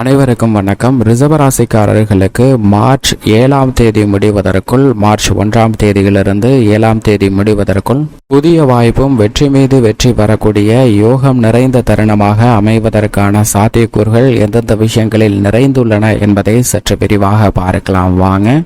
அனைவருக்கும் வணக்கம். ரிசர்வராசிக்காரர்களுக்கு மார்ச் ஏழாம் தேதி முடிவதற்குள் மார்ச் ஒன்றாம் தேதியிலிருந்து ஏழாம் தேதி முடிவதற்குள் புதிய வாய்ப்பும் வெற்றி மீது வெற்றி பெறக்கூடிய யோகம் நிறைந்த தருணமாக அமைவதற்கான சாத்தியக்கூறுகள் எந்தெந்த விஷயங்களில் நிறைந்துள்ளன என்பதை சற்று விரிவாக பார்க்கலாம். வாங்க.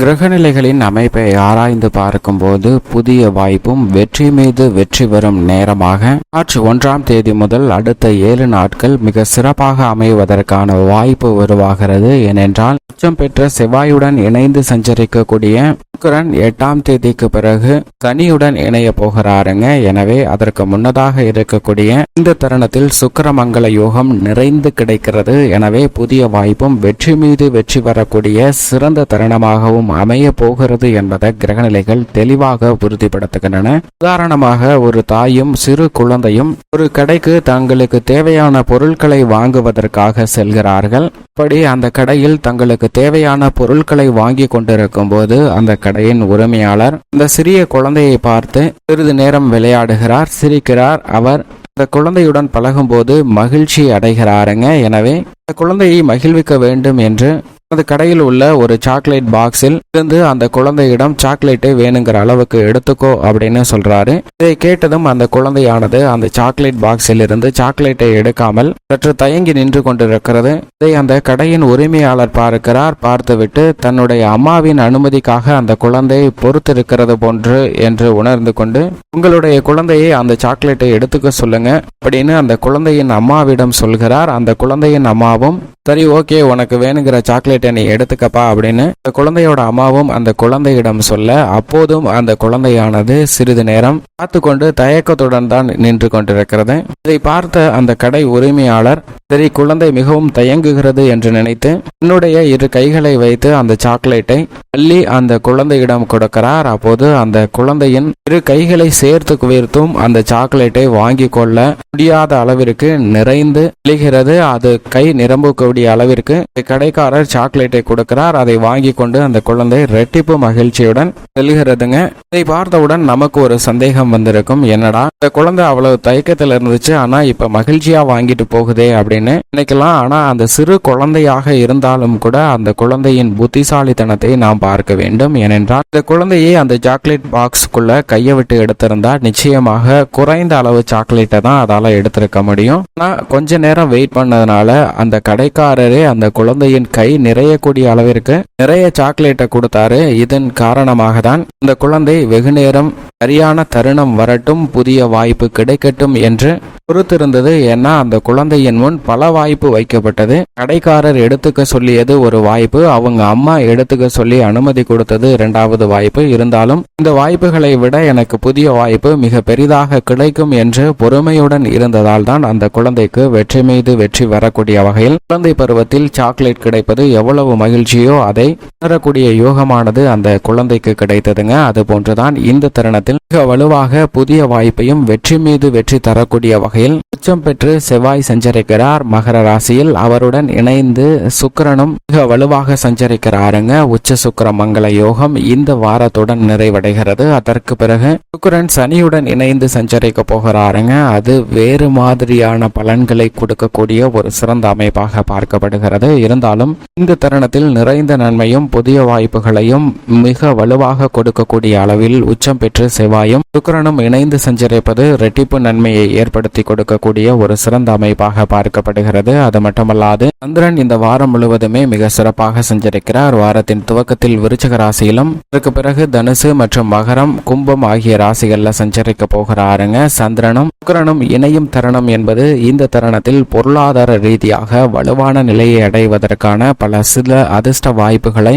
கிரகநிலைகளின் அமைப்பை ஆராய்ந்து பார்க்கும்போது புதிய வாய்ப்பும் வெற்றி மீது வெற்றி வரும் நேரமாக மார்ச் ஒன்றாம் தேதி முதல் அடுத்த ஏழு நாட்கள் மிக சிறப்பாக அமைவதற்கான வாய்ப்பு உருவாகிறது. ஏனென்றால் உச்சம் பெற்ற செவ்வாயுடன் இணைந்து சஞ்சரிக்கக்கூடிய சுக்கிரன் எட்டாம் தேதிக்கு பிறகு சனியுடன் இணைய போகிறாருங்க. எனவே அதற்கு முன்னதாக இருக்கக்கூடிய இந்த தருணத்தில் சுக்கிரமங்கல யோகம் நிறைந்து கிடைக்கிறது. எனவே புதிய வாய்ப்பும் வெற்றி மீது வெற்றி வரக்கூடிய சிறந்த தருணமாகவும் அமைய போகிறது என்பதை கிரகநிலைகள் தெளிவாக உறுதிப்படுத்துகின்றன. உதாரணமாக ஒரு தாயும் சிறு குழந்தையும் ஒரு கடைக்கு தங்களுக்கு தேவையான பொருட்களை வாங்குவதற்காக செல்கிறார்கள். அப்படி அந்த கடையில் தங்களுக்கு தேவையான பொருட்களை வாங்கி கொண்டிருக்கும் போது அந்த கடையின் உரிமையாளர் அந்த சிறிய குழந்தையை பார்த்து சிறிது நேரம் விளையாடுகிறார் சிரிக்கிறார். அவர் அந்த குழந்தையுடன் பழகும்போது மகிழ்ச்சி அடைகிறாருங்க. எனவே அந்த குழந்தையை மகிழ்விக்க வேண்டும் என்று அந்த கடையில் உள்ள ஒரு சாக்லேட் பாக்ஸில் இருந்து அந்த குழந்தையிடம் சாக்லேட்டை வேணுங்கிற அளவுக்கு எடுத்துக்கோ அப்படின்னு சொல்றாரு. இதை கேட்டதும் அந்த குழந்தையானது அந்த சாக்லேட் பாக்ஸில் இருந்து சாக்லேட்டை எடுக்காமல் சற்று தயங்கி நின்று கொண்டிருக்கிறது. இதை அந்த கடையின் உரிமையாளர் பார்க்கிறார். பார்த்துவிட்டு தன்னுடைய அம்மாவின் அனுமதிக்காக அந்த குழந்தை பொறுத்திருக்கிறது போன்று என்று உணர்ந்து கொண்டு உங்களுடைய குழந்தையை அந்த சாக்லேட்டை எடுத்துக்க சொல்லுங்க அப்படின்னு அந்த குழந்தையின் அம்மாவிடம் சொல்கிறார். அந்த குழந்தையின் அம்மாவும் சரி ஓகே உனக்கு வேணுங்கிற சாக்லேட்டை நீ எடுத்துக்கப்பா அப்படின்னு அந்த குழந்தையோட அம்மாவும் அந்த குழந்தையிடம் சொல்ல அப்போதும் அந்த குழந்தையானது சிறிது நேரம் பார்த்து கொண்டு தயக்கத்துடன் தான் நின்று கொண்டிருக்கிறது. இதை பார்த்த அந்த கடை உரிமையாளர் சரி குழந்தை மிகவும் தயங்குகிறது என்று நினைத்து என்னுடைய இரு கைகளை வைத்து அந்த சாக்லேட்டை அள்ளி அந்த குழந்தையிடம் கொடுக்கிறார். அப்போது அந்த குழந்தையின் இரு கைகளை சேர்த்து குவிர்த்தும் அந்த சாக்லேட்டை வாங்கி கொள்ள முடியாத அளவிற்கு நிறைந்து விழுகிறது அது கை நிரம்பக்கூடிய அளவிற்கு கடைக்காரர் சாக்லேட்டை கொடுக்கிறார். அதை வாங்கி கொண்டு அந்த குழந்தை ரெட்டிப்பு மகிழ்ச்சியுடன் செல்கிறதுங்க. இதை பார்த்தவுடன் நமக்கு ஒரு சந்தேகம் வந்திருக்கும். என்னடா இந்த குழந்தை அவ்வளவு தயக்கத்தில் இருந்துச்சு ஆனா இப்ப மகிழ்ச்சியா வாங்கிட்டு போகுதே அப்படின்னு நினைக்கலாம். ஆனால் அந்த சிறு குழந்தையாக இருந்தாலும் கூட அந்த குழந்தையின் புத்திசாலித்தனத்தை நாம் பார்க்க வேண்டும். ஏனென்றால் இந்த குழந்தையை அந்த சாக்லேட் பாக்ஸ்க்குள்ள கையை விட்டு எடுத்திருந்தா நிச்சயமாக குறைந்த அளவு சாக்லேட்டை தான் அதால் எடுத்திருக்க முடியும். ஆனால் கொஞ்ச நேரம் வெயிட் பண்ணதுனால அந்த கடைக்காரரே அந்த குழந்தையின் கை நிறையக்கூடிய அளவிற்கு நிறைய சாக்லேட்டை கொடுத்தாரு. இதன் காரணமாக தான் இந்த குழந்தை வெகு நேரம் சரியான தருணம் வரட்டும் புதிய வாய்ப்பு கிடைக்கட்டும் என்று பொறுத்திருந்தது ஏன்னா அந்த குழந்தையின் முன் பல வாய்ப்பு வைக்கப்பட்டது. கடைக்காரர் எடுத்துக்க சொல்லியது ஒரு வாய்ப்பு அவங்க அம்மா எடுத்துக்க சொல்லி அனுமதி கொடுத்தது இரண்டாவது வாய்ப்பு. இருந்தாலும் இந்த வாய்ப்புகளை விட எனக்கு புதிய வாய்ப்பு மிக பெரிதாக கிடைக்கும் என்று பொறுமையுடன் இருந்ததால் தான் அந்த குழந்தைக்கு வெற்றி மீது வெற்றி வரக்கூடிய வகையில் குழந்தை பருவத்தில் சாக்லேட் கிடைப்பது எவ்வளவு மகிழ்ச்சியோ அதை உணரக்கூடிய யோகமானது அந்த குழந்தைக்கு கிடைத்ததுங்க. அது போன்றுதான் இந்த தருணத்தில் மிக வலுவாக புதிய வாய்ப்பையும் வெற்றி மீது வெற்றி தரக்கூடிய வகை வகையில் உச்சம் பெற்று செவ்வாய் சஞ்சரிக்கிறார். மகர ராசியில் அவருடன் இணைந்து சுக்கரனும் மிக வலுவாக சஞ்சரிக்கிறாருங்க. உச்ச சுக்கர மங்கள யோகம் இந்த வாரத்துடன் நிறைவடைகிறது. அதற்கு பிறகு சுக்கரன் சனியுடன் இணைந்து சஞ்சரிக்க போகிறாருங்க. அது வேறு மாதிரியான பலன்களை கொடுக்கக்கூடிய ஒரு சிறந்த அமைப்பாக பார்க்கப்படுகிறது. இருந்தாலும் இந்த தருணத்தில் நிறைந்த நன்மையும் புதிய வாய்ப்புகளையும் மிக வலுவாக கொடுக்கக்கூடிய அளவில் உச்சம் பெற்று செவ்வாயும் சுக்கரனும் இணைந்து சஞ்சரிப்பது ரெட்டிப்பு நன்மையை ஏற்படுத்தி கொடுக்கக்கூடிய ஒரு சிறந்த அமைப்பாக பார்க்கப்படுகிறது. அது மட்டுமல்லாது சந்திரன் இந்த வாரம் முழுவதுமே மிக சிறப்பாக சஞ்சரிக்கிறார். வாரத்தின் துவக்கத்தில் விருச்சக ராசியிலும் அதற்கு பிறகு தனுசு மற்றும் மகரம் கும்பம் ஆகிய ராசிகள்ல சஞ்சரிக்க போகிறாருங்க. சந்திரனும் சுக்கரனும் இணையும் தருணம் என்பது இந்த தருணத்தில் பொருளாதார ரீதியாக வலுவான நிலையை அடைவதற்கான பல சில அதிர்ஷ்ட வாய்ப்புகளை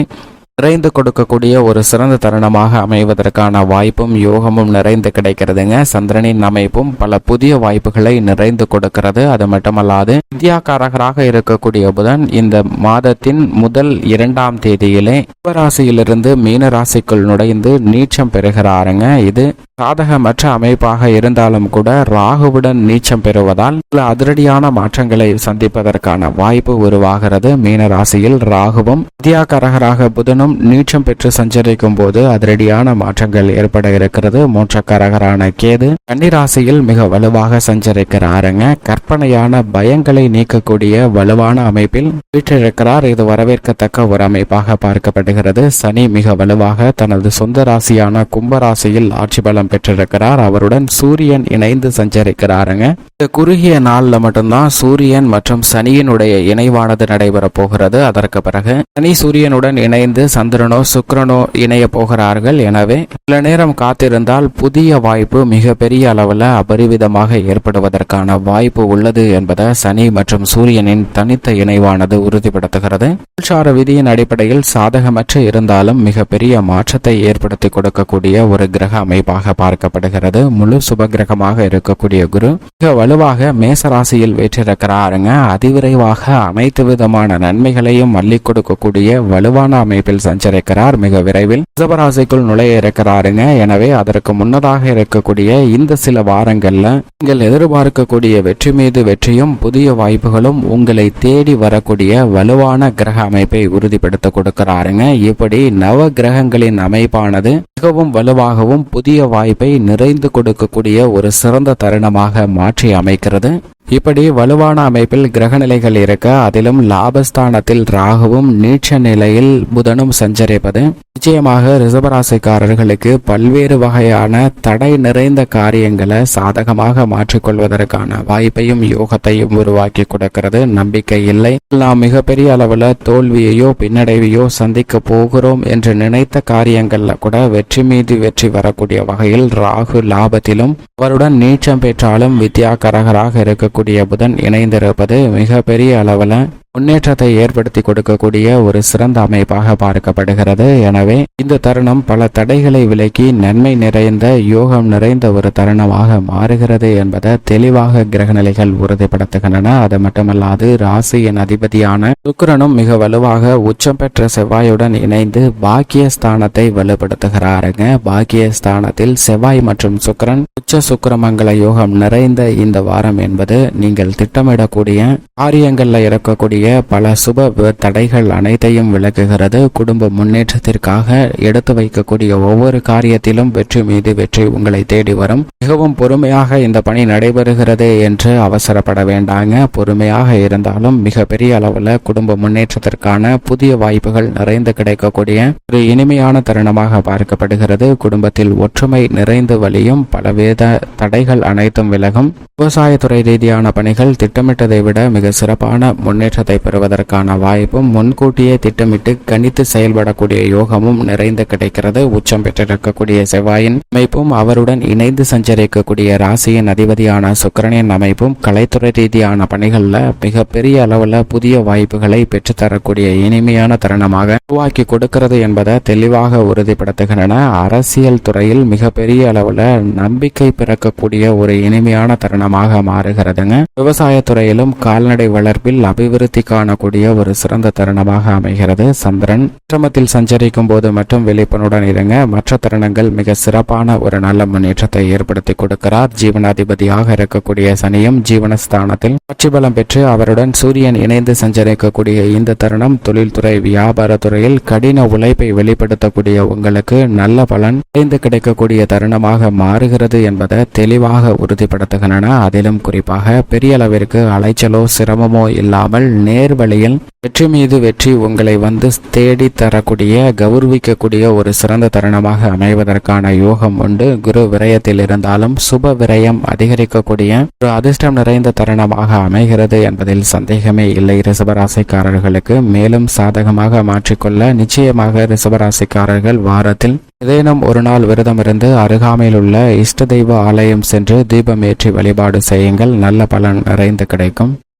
நிறைந்து கொடுக்கக்கூடிய ஒரு சிறந்த தருணமாக அமைவதற்கான வாய்ப்பும் யோகமும் நிறைந்து கிடைக்கிறதுங்க. சந்திரனின் அமைப்பும் பல புதிய வாய்ப்புகளை நிறைந்து கொடுக்கிறது. அது மட்டுமல்லாது வித்யாகாரகராக இருக்கக்கூடிய புதன் இந்த மாதத்தின் முதல் இரண்டாம் தேதியிலே கும்பராசியிலிருந்து மீன ராசிக்குள் நுழைந்து நீச்சம் பெறுகிறாருங்க. இது சாதகமற்ற அமைப்பாக இருந்தாலும் கூட ராகுவுடன் நீச்சம் பெறுவதால் சில அதிரடியான மாற்றங்களை சந்திப்பதற்கான வாய்ப்பு உருவாகிறது. மீன ராசியில் ராகுவும் வித்யாகரகராக புதனும் நீச்சம் பெற்று சஞ்சரிக்கும் போது அதிரடியான மாற்றங்கள் ஏற்பட இருக்கிறது. மூச்சக்காரகரான கேது கன்னிராசியில் மிக வலுவாக சஞ்சரிக்கிறாருங்க. கற்பனையான பயங்களை நீக்கக்கூடிய வலுவான அமைப்பில் வீற்றிருக்கிறார். இது வரவேற்கத்தக்க ஒரு அமைப்பாக பார்க்கப்படுகிறது. சனி மிக வலுவாக தனது சொந்த ராசியான கும்பராசியில் ஆட்சி பலம் பெற்றிருக்கிறார். அவருடன் சூரியன் இணைந்து சஞ்சரிக்கிறாருங்க. இந்த குறுகிய நாள்ல மட்டும்தான் சூரியன் மற்றும் சனியினுடைய இணைவானது நடைபெற போகிறது. அதற்கு பிறகு சனி சூரியனுடன் இணைந்து சந்திரனோ சுக்கிரனோ இணைய போகிறார்கள். எனவே சில நேரம் காத்திருந்தால் புதிய வாய்ப்பு மிக பெரிய அளவில் அபரிவிதமாக ஏற்படுவதற்கான வாய்ப்பு உள்ளது என்பதை சனி மற்றும் சூரியனின் தனித்த இணைவானது உறுதிப்படுத்துகிறது. மின்சார விதியின் அடிப்படையில் சாதகமற்று இருந்தாலும் மிகப்பெரிய மாற்றத்தை ஏற்படுத்தி கொடுக்கக்கூடிய ஒரு கிரக அமைப்பாக பார்க்கப்படுகிறது. முழு சுப கிரகமாக இருக்கக்கூடிய குரு மிக வலுவாக மேசராசியில் வீற்றிருக்கிறாருங்க. அதிவிரைவாக அனைத்து விதமான நன்மைகளையும் அள்ளி கொடுக்கக்கூடிய வலுவான அமைப்பில் சஞ்சரிக்கிறார். மிக விரைவில் ரிஷபராசிக்குள் நுழைய இருக்கிறாருங்க. எனவே அதற்கு முன்னதாக இருக்கக்கூடிய இந்த சில வாரங்கள்ல நீங்கள் எதிர்பார்க்கக்கூடிய வெற்றி மீது வெற்றியும் புதிய வாய்ப்புகளும் உங்களை தேடி வரக்கூடிய வலுவான கிரக அமைப்பை உறுதிப்படுத்த கொடுக்கிறாருங்க. இப்படி நவ கிரகங்களின் அமைப்பானது மிகவும் வலுவாகவும் புதிய வாய்ப்பை நிறைந்து கொடுக்கக்கூடிய ஒரு சிறந்த தருணமாக மாற்றி அமைக்கிறது. இப்படி வலுவான அமைப்பில் கிரகநிலைகள் இருக்க அதிலும் லாபஸ்தானத்தில் ராகுவும் நீட்ச நிலையில் புதனும் சஞ்சரிப்பது. நிச்சயமாக ரிசபராசிக்காரர்களுக்கு பல்வேறு வகையான தடை நிறைந்த காரியங்களை சாதகமாக மாற்றிக்கொள்வதற்கான வாய்ப்பையும் யோகத்தையும் உருவாக்கி கொடுக்கிறது. நம்பிக்கை இல்லை. நாம் மிகப்பெரிய அளவில் தோல்வியையோ பின்னடைவையோ சந்திக்க போகிறோம் என்று நினைத்த காரியங்கள்ல கூட வெற்றி மீது வெற்றி வரக்கூடிய வகையில் ராகு லாபத்திலும் அவருடன் நீச்சம் பெற்றாலும் வித்யா கரகராக இருக்க இருக்கக்கூடிய புதன் இணைந்திருப்பது மிகப்பெரிய அளவில் முன்னேற்றத்தை ஏற்படுத்தி கொடுக்கக்கூடிய ஒரு சிறந்த அமைப்பாக பார்க்கப்படுகிறது. எனவே இந்த தருணம் பல தடைகளை விலக்கி நன்மை நிறைந்த யோகம் நிறைந்த ஒரு தருணமாக மாறுகிறது என்பதை தெளிவாக கிரகநிலைகள் உறுதிப்படுத்துகின்றன. அது மட்டுமல்லாது ராசியின் அதிபதியான சுக்கரனும் மிக வலுவாக உச்சம் பெற்ற செவ்வாயுடன் இணைந்து பாக்கிய ஸ்தானத்தை வலுப்படுத்துகிறாருங்க. பாக்கிய ஸ்தானத்தில் செவ்வாய் மற்றும் சுக்கரன் உச்ச சுக்கிரமங்கல யோகம் நிறைந்த இந்த வாரம் என்பது நீங்கள் திட்டமிடக்கூடிய காரியங்களில் இருக்கக்கூடிய பல சுப தடைகள் அனைத்தையும் விளக்குகிறது. குடும்ப முன்னேற்றத்திற்காக எடுத்து வைக்கக்கூடிய ஒவ்வொரு காரியத்திலும் வெற்றி மீது வெற்றி உங்களை தேடி வரும். மிகவும் பொறுமையாக இந்த பணி நடைபெறுகிறது என்று அவசரப்பட வேண்டாங்க. பொறுமையாக இருந்தாலும் மிக பெரிய அளவில் குடும்ப முன்னேற்றத்திற்கான புதிய வாய்ப்புகள் நிறைந்து கிடைக்கக்கூடிய ஒரு இனிமையான தருணமாக பார்க்கப்படுகிறது. குடும்பத்தில் ஒற்றுமை நிறைந்து வழியும் பலவித தடைகள் அனைத்தும் விலகும். விவசாயத்துறை ரீதியான பணிகள் திட்டமிட்டதை விட மிக சிறப்பான முன்னேற்றத்தை பெறுவதற்கான வாய்ப்பும் முன்கூட்டியே திட்டமிட்டு கணித்து செயல்படக்கூடிய யோகமும் நிறைந்து கிடைக்கிறது. உச்சம் பெற்றிருக்கக்கூடிய செவ்வாயின் அமைப்பும் அவருடன் இணைந்து சஞ்சரிக்கக்கூடிய ராசியின் அதிபதியான சுக்கிரனின் அமைப்பும் கலைத்துறை ரீதியான பணிகளில் மிகப்பெரிய அளவில் புதிய வாய்ப்புகளை பெற்றுத்தரக்கூடிய இனிமையான தருணமாக உருவாக்கி கொடுக்கிறது என்பதை தெளிவாக உறுதிப்படுத்துகின்றன. அரசியல் துறையில் மிகப்பெரிய அளவில் நம்பிக்கை பிறக்கக்கூடிய ஒரு இனிமையான தருணமாக மாறுகிறதுங்க. விவசாயத்துறையிலும் கால்நடை வளர்ப்பில் அபிவிருத்தி காணக்கூடிய ஒரு சிறந்த தருணமாக அமைகிறது. சந்திரன் சிரமத்தில் சஞ்சரிக்கும் போது மட்டும் விழிப்பனுடன் இருங்க. மற்ற தருணங்கள் மிக சிறப்பான ஒரு நல்ல முன்னேற்றத்தை ஏற்படுத்தி கொடுக்கிறார். ஜீவனாதிபதியாக இருக்கக்கூடிய சனியும் ஜீவனஸ்தானத்தில் ஆட்சி பலம் பெற்று அவருடன் சூரியன் இணைந்து சஞ்சரிக்கக்கூடிய இந்த தருணம் தொழில்துறை வியாபாரத்துறையில் கடின உழைப்பை வெளிப்படுத்தக்கூடிய உங்களுக்கு நல்ல பலன் இணைந்து கிடைக்கக்கூடிய தருணமாக மாறுகிறது என்பதை தெளிவாக உறுதிப்படுத்துகின்றன. அதிலும் குறிப்பாக பெரிய அளவிற்கு அலைச்சலோ சிரமமோ இல்லாமல் நேர் வழியில் வெற்றி மீது வெற்றி உங்களை வந்து தேடி தரக்கூடிய கௌரவிக்கக்கூடிய ஒரு சிறந்த தருணமாக அமைவதற்கான யோகம் உண்டு. குரு விரயத்தில் இருந்தாலும் சுப விரயம் அதிகரிக்கக்கூடிய ஒரு அதிர்ஷ்டம் நிறைந்த தருணமாக அமைகிறது என்பதில் சந்தேகமே இல்லை. ரிசபராசிக்காரர்களுக்கு மேலும் சாதகமாக மாற்றிக்கொள்ள நிச்சயமாக ரிசபராசிக்காரர்கள் வாரத்தில் ஏதேனும் ஒரு நாள் விரதம் இருந்து அருகாமையில் உள்ள இஷ்ட தெய்வ ஆலயம் சென்று தீபம் ஏற்றி வழிபாடு செய்யுங்கள். நல்ல பலன் நிறைந்து கிடைக்கும்.